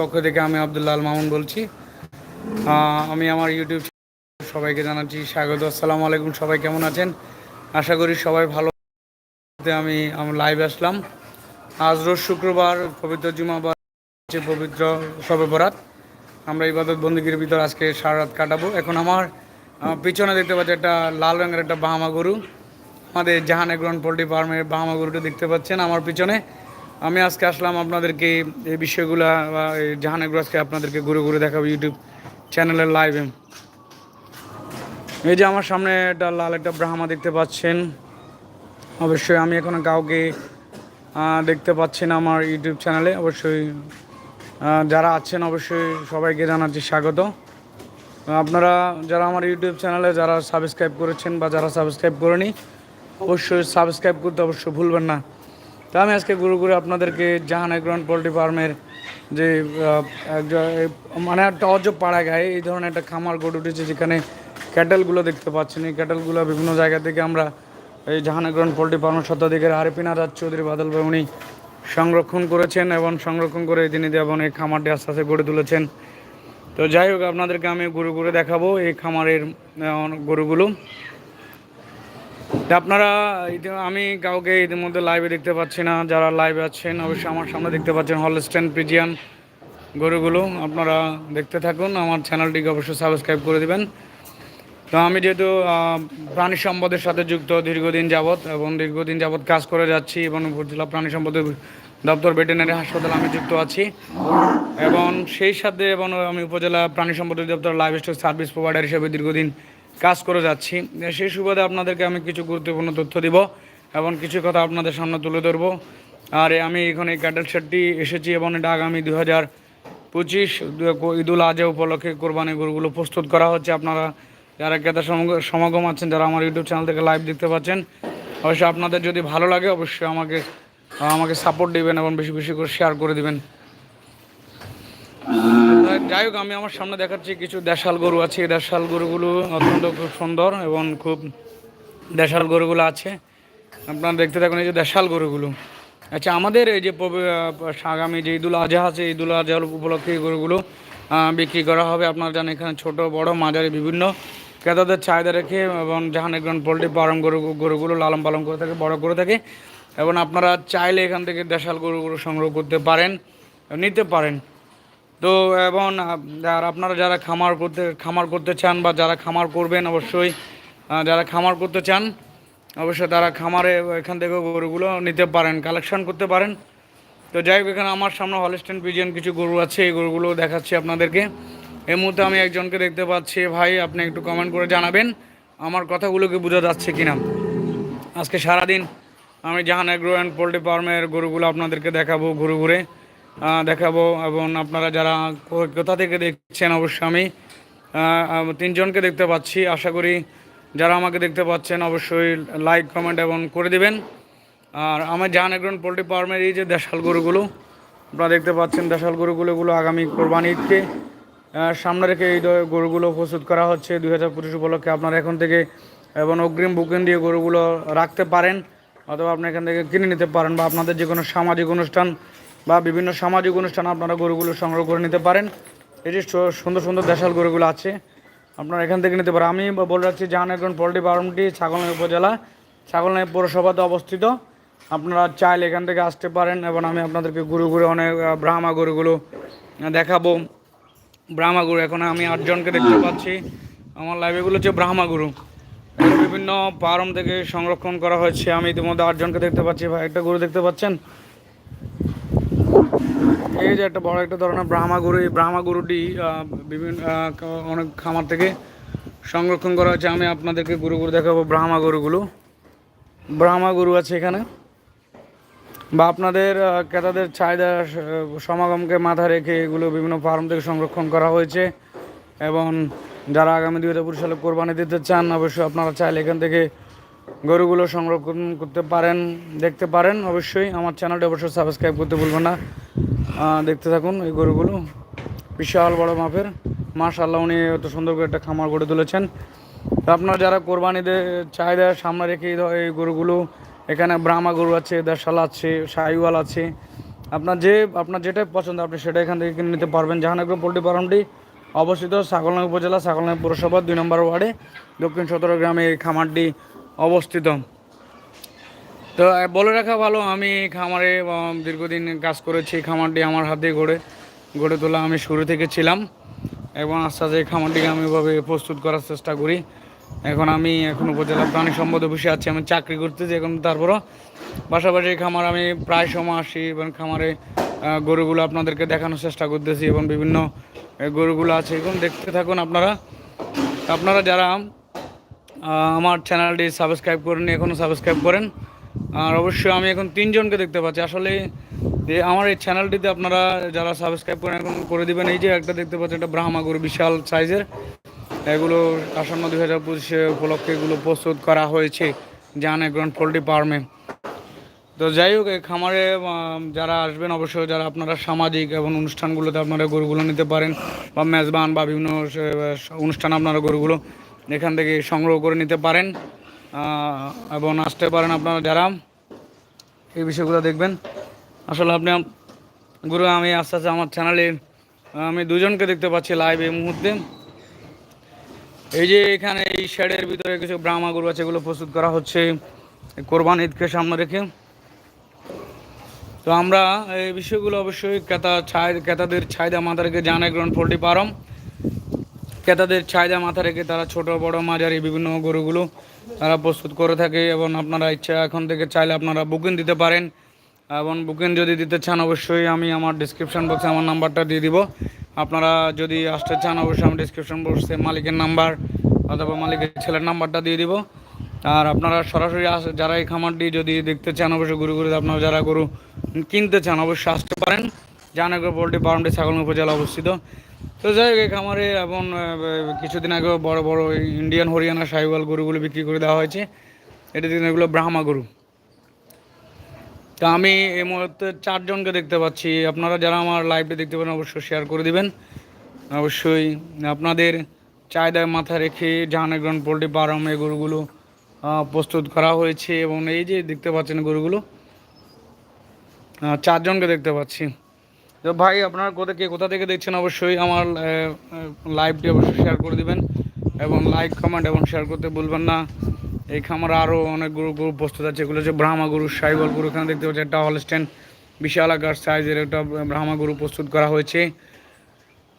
পক্ষ থেকে আমি আবদুল্লাহ আল মামুন বলছি। আমি আমার ইউটিউব সবাইকে জানাচ্ছি স্বাগত। আসসালামু আলাইকুম, সবাই কেমন আছেন? আশা করি সবাই ভালো আমি আমি লাইভ আসলাম। আজ রোজ শুক্রবার, পবিত্র জুমাবার পবিত্র সবে বরাত আমরা ইবাদত বন্দীগীর ভিতর আজকে সারা রাত কাটাবো। এখন আমার পিছনে দেখতে পাচ্ছি একটা লাল রঙের একটা বাহামা গরু। আমাদের জাহান এগ্রন পোলট্রি ফার্মের বাহামা গরুটা দেখতে পাচ্ছেন আমার পিছনে। আমি আজকে আসলাম আপনাদেরকে এই বিষয়গুলা বা এই জাহান আজকে আপনাদেরকে ঘুরে ঘুরে দেখাবো ইউটিউব চ্যানেলের লাইভে এই যে আমার সামনে একটা লাল একটা ব্রাহ্মা দেখতে পাচ্ছেন। অবশ্যই আমি এখনও কাউকে দেখতে পাচ্ছি না আমার ইউটিউব চ্যানেলে। অবশ্যই যারা আছেন অবশ্যই সবাইকে জানাচ্ছি স্বাগত। আপনারা যারা আমার ইউটিউব চ্যানেলে যারা সাবস্ক্রাইব করেছেন বা যারা সাবস্ক্রাইব করেনি, অবশ্যই সাবস্ক্রাইব করতে অবশ্যই ভুলবেন না। তা আমি আজকে ঘুরে ঘুরে আপনাদেরকে জাহান এগ্রন পোলট্রি ফার্মের যে মানে একটা অজব পাড়া গায়ে এই ধরনের একটা খামার গড়ে উঠেছে যেখানে ক্যাটেলগুলো দেখতে পাচ্ছেন। এই ক্যাটেলগুলো বিভিন্ন জায়গা থেকে আমরা এই জাহানগ্রহণ পোলট্রি ফার্মের স্বত্বাধিকারী আরিফিন রাজ চৌধুরী বাদল ভাই উনি সংরক্ষণ করেছেন এবং সংরক্ষণ করে তিনি এবং এই খামারটি আস্তে আস্তে গড়ে তুলেছেন। তো যাই হোক, আপনাদেরকে আমি গরু গরু দেখাবো এই খামারের গরুগুলো। আপনারা আমি কাউকে ইতিমধ্যে লাইভে দেখতে পাচ্ছি না। যারা লাইভে আছেন, অবশ্যই আমার সামনে দেখতে পাচ্ছেন হল হলস্টেন প্রিজিয়ান গরুগুলো। আপনারা দেখতে থাকুন, আমার চ্যানেলটিকে অবশ্যই সাবস্ক্রাইব করে দিবেন। তো আমি যেহেতু প্রাণী সম্পদের সাথে যুক্ত দীর্ঘদিন যাবৎ এবং দীর্ঘদিন যাবৎ কাজ করে যাচ্ছি এবং উপজেলা প্রাণী সম্পদ দপ্তর ভেটেনারি হাসপাতালে আমি যুক্ত আছি। এবং সেই সাথে এবং আমি উপজেলা প্রাণী সম্পদ দপ্তর লাইভ স্টক সার্ভিস প্রোভাইডার হিসেবে দীর্ঘদিন কাজ করে যাচ্ছি। সেই সুবাদে আপনাদেরকে আমি কিছু গুরুত্বপূর্ণ তথ্য দিব এবং কিছু কথা আপনাদের সামনে তুলে ধরবো। আর আমি এখানে ক্যাটেল সেটটি এসেছি এবং এটা আগামী দু হাজার পঁচিশ ঈদুল আজহা উপলক্ষে কোরবানি গরুগুলো প্রস্তুত করা হচ্ছে। আপনারা যারা ক্রেতা সমাগ- সমাগম আছেন, যারা আমার ইউটিউব চ্যানেল থেকে লাইভ দেখতে পাচ্ছেন, অবশ্যই আপনাদের যদি ভালো লাগে, অবশ্যই আমাকে আমাকে সাপোর্ট দিবেন এবং বেশি বেশি করে শেয়ার করে দিবেন। যাই হোক, আমি আমার সামনে দেখাচ্ছি কিছু দেশাল গরু আছে। এই দেশাল গরুগুলো অত্যন্ত খুব সুন্দর এবং খুব দেশাল গরুগুলো আছে। আপনারা দেখতে থাকুন এই যে দেশাল গরুগুলো। আচ্ছা আমাদের এই যে আগামী যে ঈদুল আজহা আছে, ঈদুল আজহা উপলক্ষে এই গরুগুলো বিক্রি করা হবে। আপনারা জানেন এখানে ছোট, বড়, মাঝারি, বিভিন্ন ক্রেতাদের চাহিদা রেখে এবং জাহান একজন পোলট্রি ফার্ম গরু, গরুগুলো লালন পালন করে থাকে, বড় করে থাকে। এবং আপনারা চাইলে এখান থেকে দেশাল গরুগুলো সংগ্রহ করতে পারেন, নিতে পারেন। তো এবং আর আপনারা যারা খামার করতে খামার করতে চান বা যারা খামার করবেন অবশ্যই যারা খামার করতে চান, অবশ্যই তারা খামারে এখান থেকে গরুগুলো নিতে পারেন, কালেকশন করতে পারেন। তো যাই হোক, এখানে আমার সামনে হলস্টেন পিজিয়ান কিছু গরু আছে, এই গরুগুলো দেখাচ্ছি আপনাদেরকে। এই মুহূর্তে আমি একজনকে দেখতে পাচ্ছি। ভাই, আপনি একটু কমেন্ট করে জানাবেন, আমার কথাগুলোকে বোঝা যাচ্ছে কিনা। আজকে সারাদিন আমি জাহান অ্যাগ্রো অ্যান্ড পোলট্রি ফার্মের গরুগুলো আপনাদেরকে দেখাবো ঘুরে ঘুরে। দেখাবো এবং আপনারা যারা কোথা থেকে দেখছেন অবশ্যই আমি তিনজনকে দেখতে পাচ্ছি। আশা করি যারা আমাকে দেখতে পাচ্ছেন অবশ্যই লাইক কমেন্ট এবং করে দিবেন। আর আমার জাহান একজন পোলট্রি ফার্মের এই যে দেশাল গরুগুলো, আপনারা দেখতে পাচ্ছেন দেশাল গরুগুলো, এগুলো আগামী কোরবানি ঈদকে সামনে রেখে এই গরুগুলো প্রস্তুত করা হচ্ছে দুই হাজার পঁচিশ উপলক্ষে। আপনারা এখন থেকে এবং অগ্রিম বুকিং দিয়ে গরুগুলো রাখতে পারেন অথবা আপনি এখান থেকে কিনে নিতে পারেন বা আপনাদের যে কোনো সামাজিক অনুষ্ঠান বা বিভিন্ন সামাজিক অনুষ্ঠান আপনারা গরুগুলো সংগ্রহ করে নিতে পারেন। এই যে সুন্দর সুন্দর দেশাল গরুগুলো আছে, আপনারা এখান থেকে নিতে পারেন। আমি বলে রাখছি জাহানগঞ্জ পোলট্রি ফার্মটি ছাগলনাই উপজেলা, ছাগলনাই পৌরসভাতে অবস্থিত। আপনারা চাইলে এখান থেকে আসতে পারেন এবং আমি আপনাদেরকে গরু ঘুরে অনেক ব্রাহ্মা গরুগুলো দেখাবো। ব্রাহ্মা গরু, এখন আমি আটজনকে দেখতে পাচ্ছি। আমার লাইব্রেরিগুলো হচ্ছে ব্রাহ্মা গরু। বিভিন্ন ফার্ম থেকে সংরক্ষণ করা হয়েছে। আমি ইতিমধ্যে আটজনকে দেখতে পাচ্ছি। একটা গরু দেখতে পাচ্ছেন? এই যে একটা বড় একটা ধরনের ব্রাহ্মা গরু, এই ব্রাহ্মা গরুটি বিভিন্ন অনেক খামার থেকে সংরক্ষণ করা হয়েছে। আমি আপনাদেরকে গরু গরু দেখাবো ব্রাহ্মা গরুগুলো। ব্রাহ্মা গরু আছে এখানে। বা আপনাদের ক্রেতাদের চাহিদা সমাগমকে মাথায় রেখে এগুলো বিভিন্ন ফার্ম থেকে সংরক্ষণ করা হয়েছে। এবং যারা আগামী দুই হাজার পঁচিশ সালে কোরবানি দিতে চান, অবশ্যই আপনারা চাইলে এখান থেকে গরুগুলো সংরক্ষণ করতে পারেন, দেখতে পারেন। অবশ্যই আমার চ্যানেলটি অবশ্যই সাবস্ক্রাইব করতে ভুলবেন না। দেখতে থাকুন এই গরুগুলো। বিশাল বড় মাপের। মাশাল্লাহ উনি এত সুন্দর করে একটা খামার গড়ে তুলেছেন। আপনারা যারা কোরবানিদের চাহিদা সামনে রেখে এই গরুগুলো, এখানে ব্রাহ্মা গরু আছে, দেশাল আছে শাহিওয়াল আছে, আপনার যে, আপনার যেটাই পছন্দ, আপনি সেটা এখান থেকে কিনে নিতে পারবেন। জাহানগর পোলট্রি ফার্মটি অবস্থিত সাকলনাই উপজেলা সাকলনাই পৌরসভা, দুই নম্বর ওয়ার্ডে, দক্ষিণ সতেরো গ্রামে এই খামারটি অবস্থিত। তো বলে রাখা ভালো, আমি খামারে দীর্ঘদিন কাজ করেছি, খামারটি আমার হাতে গড়ে গড়ে তোলা আমি শুরু থেকে ছিলাম এবং আস্তে আস্তে খামারটিকে আমি এভাবে প্রস্তুত করার চেষ্টা করি। এখন আমি, এখন উপজেলা প্রাণী সম্পদ অফিসে আছি, আমি চাকরি করতেছি এখন তারপরও। পাশাপাশি খামার আমি প্রায় সময় আসি এবং খামারে গরুগুলো আপনাদেরকে দেখানোর চেষ্টা করতেছি এবং বিভিন্ন গরুগুলো আছে এখন দেখতে থাকুন আপনারা। আপনারা যারা আমার চ্যানেলটি সাবস্ক্রাইব করেন এখনও সাবস্ক্রাইব করেন। আর অবশ্যই আমি এখন তিনজনকে দেখতে পাচ্ছি। আসলে আমার এই চ্যানেলটিতে আপনারা যারা সাবস্ক্রাইব করেন, এখন করে দিবেন, এই যে একটা দেখতে পাচ্ছেন, একটা ব্রাহ্মা গরু বিশাল সাইজের এগুলো আসন্ন দুই হাজার পঁচিশে উপলক্ষে এগুলো প্রস্তুত করা হয়েছে জান গ্রান্ড পোলট্রি ফার্মে। তো যাই হোক, এই খামারে যারা আসবেন, অবশ্যই যারা আপনারা সামাজিক এবং অনুষ্ঠানগুলোতে আপনারা গরুগুলো নিতে পারেন বা মেজবান বা বিভিন্ন অনুষ্ঠান আপনারা গরুগুলো এখান থেকে সংগ্রহ করে নিতে পারেন। এবং আসতে পারেন আপনারা যারা। এই বিষয়গুলো দেখবেন। আসলে আপনি, গুরু, আমি আস্তে আস্তে আমার চ্যানেলে আমি দুজনকে দেখতে পাচ্ছি লাইভ এই মুহূর্তে। এই যে এখানে এই শেডের ভিতরে কিছু ব্রাহ্মা গরু আছে, এগুলো প্রস্তুত করা হচ্ছে কোরবান ঈদকে সামনে রেখে। তো আমরা এই বিষয়গুলো অবশ্যই ক্রেতা ছাই, ক্রেতাদের চাহিদা মাথা রেখে জানে গ্রহণ পোল্ট্রি ফার্ম ক্রেতাদের চাহিদা মাথা রেখে তারা ছোট, বড়, মাঝারি বিভিন্ন গরুগুলো তারা প্রস্তুত করে থাকে এবং আপনারা ইচ্ছা এখন থেকে চাইলে আপনারা বুকিং দিতে পারেন। এবং বুকিং যদি দিতে চান অবশ্যই আমি আমার ডিসক্রিপশন বক্সে আমার নাম্বারটা দিয়ে দিব। আপনারা যদি আসতে চান অবশ্যই আমি ডিসক্রিপশন বক্সে মালিকের নাম্বার অথবা মালিকের ছেলের নাম্বারটা দিয়ে দিব। আর আপনারা সরাসরি আস, যারা এই খামারটি যদি দেখতে চান অবশ্যই গরু গরু আপনারা যারা গরু কিনতে চান অবশ্যই আসতে পারেন। জাহানগর পোল্ট্রি ফার্মটি ছাগল উপজেলা অবস্থিত। তো যাই হোক খামারে এবং কিছুদিন আগে বড় বড় ইন্ডিয়ান হরিয়ানা সাহিওয়াল গরুগুলো বিক্রি করে দেওয়া হয়েছে। এটা দিন এগুলো ব্রাহ্মা গরু। তো আমি এই মুহূর্তে চারজনকে দেখতে পাচ্ছি। আপনারা যারা আমার লাইভটি দেখতে পারেন, অবশ্যই শেয়ার করে দিবেন। অবশ্যই আপনাদের চাহিদায় মাথায় রেখে জাহানগঞ্জ পোলট্রি ফার্ম এই গরুগুলো প্রস্তুত করা হয়েছে। এবং এই যে দেখতে পাচ্ছেন গরুগুলো চারজনকে দেখতে পাচ্ছি। তো ভাই, আপনারা কোথা কে কোথা থেকে দেখছেন অবশ্যই আমার লাইভটি অবশ্যই শেয়ার করে দিবেন এবং লাইক কমেন্ট এবং শেয়ার করতে ভুলবেন না। এই খামার আরও অনেক গরু গরু প্রস্তুত আছে। এগুলো হচ্ছে ব্রাহ্মা গরু, সাইবল গরু। এখানে দেখতে পাচ্ছি একটা হল হলস্টেন বিশাল আকার সাইজের একটা ব্রাহ্মা গরু প্রস্তুত করা হয়েছে।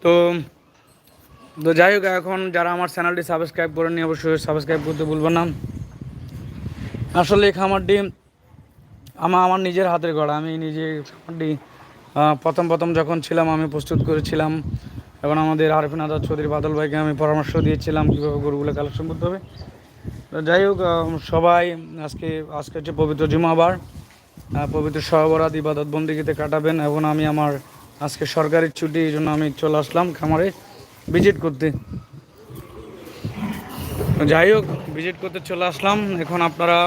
তো তো যাই হোক, এখন যারা আমার চ্যানেলটি সাবস্ক্রাইব করেননি, অবশ্যই সাবস্ক্রাইব করতে ভুলবেন না। আসলে এই খামারটি আমার আমার নিজের হাতের গড়া, আমি নিজে খামারটি প্রথম প্রথম যখন ছিলাম, আমি প্রস্তুত করেছিলাম। এবং আমাদের আরফিন আজাদ চৌধুরী বাদল ভাইকে আমি পরামর্শ দিয়েছিলাম কীভাবে গরুগুলো কালেকশন করতে হবে। যাই হোক সবাই আজকে আজকে হচ্ছে পবিত্র জুমাবার। পবিত্র সহবরাত, ইবাদত বন্দিগিতে কাটাবেন। এবং আমি আমার আজকে সরকারি ছুটি, এই জন্য আমি চলে আসলাম খামারে ভিজিট করতে। যাই হোক ভিজিট করতে চলে আসলাম। এখন আপনারা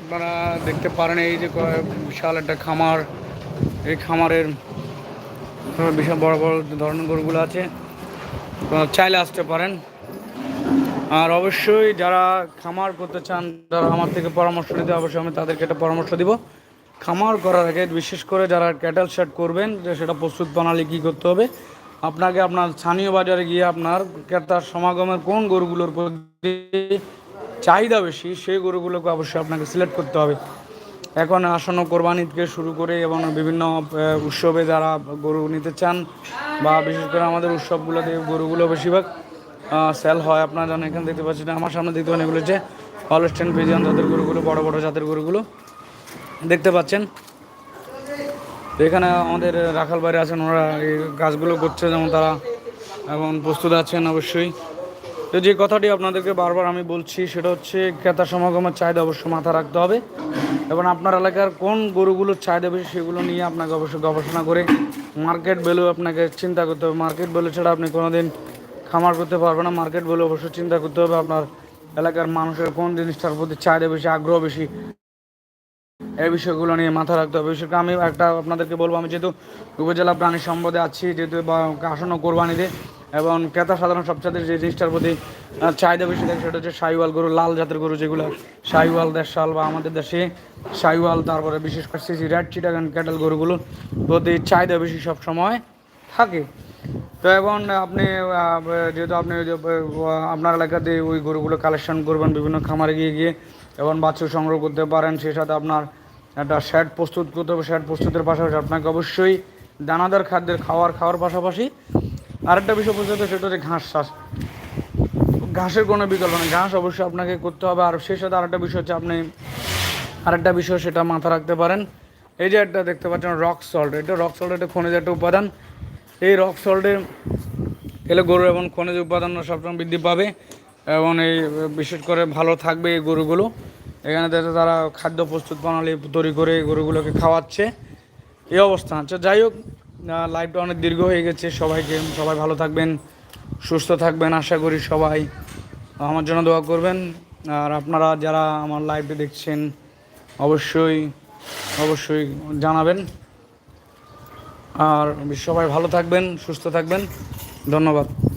আপনারা দেখতে পারেন এই যে বিশাল একটা খামার। খামারের বিশাল বড় বড় ধরনের গরুগুলো আছে। চাইলে আসতে পারেন। আর অবশ্যই যারা খামার করতে চান, যারা আমার থেকে পরামর্শ নিতে, অবশ্যই আমি তাদেরকে একটা পরামর্শ দিব। খামার করার আগে বিশেষ করে যারা ক্যাটেল সেট করবেন, যে সেটা প্রস্তুত প্রণালী কী করতে হবে? আপনাকে আপনার স্থানীয় বাজারে গিয়ে আপনার ক্রেতার সমাগমের কোন গরুগুলোর প্রতি চাহিদা বেশি, সেই গরুগুলোকে অবশ্যই আপনাকে সিলেক্ট করতে হবে। এখন আসন্ন কোরবানি থেকে শুরু করে এবং বিভিন্ন উৎসবে যারা গরু নিতে চান বা বিশেষ করে আমাদের উৎসবগুলোতে গরুগুলো বেশিরভাগ সেল হয়। আপনারা জানেন, এখানে দেখতে পাচ্ছেন আমার সামনে দেখতে পাচ্ছেন এগুলো যে হচ্ছে হলস্টেন ফিজিয়ান জাতের গরুগুলো, বড় বড় জাতের গরুগুলো দেখতে পাচ্ছেন। এখানে আমাদের রাখাল বাইরে আছেন ওরা এই কাজগুলো করছে, যেমন তারা এবং প্রস্তুত আছেন অবশ্যই। তো যে কথাটি আপনাদেরকে বারবার আমি বলছি, সেটা হচ্ছে ক্রেতা সমাগমের চাহিদা অবশ্যই মাথা রাখতে হবে। এবং আপনার এলাকার কোন গরুগুলোর চাহিদা বেশি সেগুলো নিয়ে আপনাকে অবশ্যই গবেষণা করে মার্কেট ভ্যালু আপনাকে চিন্তা করতে হবে। মার্কেট ভ্যালু ছাড়া আপনি কোনো দিন খামার করতে পারবেন না। মার্কেট ভ্যালু অবশ্যই চিন্তা করতে হবে আপনার এলাকার মানুষের কোন জিনিসটার প্রতি চাহিদা বেশি, আগ্রহ বেশি, এই বিষয়গুলো নিয়ে মাথা রাখতে হবে। করে আমি একটা আপনাদেরকে বলব, আমি যেহেতু উপজেলা প্রাণী সম্পদে আছি, যেহেতু আসন্ন কোরবানিতে এবং ক্রেতা সাধারণ সবচেয়ে যে জিনিসটার প্রতি চাহিদা বেশি থাকে সেটা হচ্ছে সাইওয়াল গরু, লাল জাতের গরু যেগুলো। সাইওয়াল দেশাল বা আমাদের দেশে সাইওয়াল তারপরে বিশেষ করে সিসি, রেড চিটাগান ক্যাটেল গরুগুলো প্রতি চাহিদা বেশি সব সময় থাকে। তো এখন আপনি যেহেতু আপনি আপনার এলাকাতে ওই গরুগুলো কালেকশন করবেন, বিভিন্ন খামারে গিয়ে গিয়ে এবং বাছুর সংগ্রহ করতে পারেন, সেই সাথে আপনার একটা শ্যাড প্রস্তুত করতে হবে। শ্যাড প্রস্তুতের পাশাপাশি আপনাকে অবশ্যই দানাদার খাদ্যের খাওয়ার খাওয়ার পাশাপাশি আরেকটা বিষয় বুঝতে সেটা হচ্ছে ঘাস চাষ ঘাসের কোনো বিকল্প নেই। ঘাস অবশ্যই আপনাকে করতে হবে। আর সেই সাথে আরেকটা বিষয় হচ্ছে আপনি, আরেকটা বিষয় সেটা মাথা রাখতে পারেন। এই যে একটা দেখতে পাচ্ছেন রক সল্ট এটা রক সল্ট এটা খনিজ একটা উপাদান। এই রক সল্টে এলে গরু এবং খনিজ উপাদান সবসময় বৃদ্ধি পাবে এবং এই, বিশেষ করে ভালো থাকবে এই গরুগুলো। এখানে দেখতে তারা খাদ্য প্রস্তুত প্রণালী তৈরি করে গরুগুলোকে খাওয়াচ্ছে। এই অবস্থা। আচ্ছা যাই হোক লাইভটা অনেক দীর্ঘ হয়ে গেছে, সবাইকে, সবাই ভালো থাকবেন, সুস্থ থাকবেন, আশা করি সবাই আমার জন্য দোয়া করবেন। আর আপনারা যারা আমার লাইভে দেখছেন, অবশ্যই অবশ্যই জানাবেন। আর সবাই ভালো থাকবেন, সুস্থ থাকবেন। ধন্যবাদ।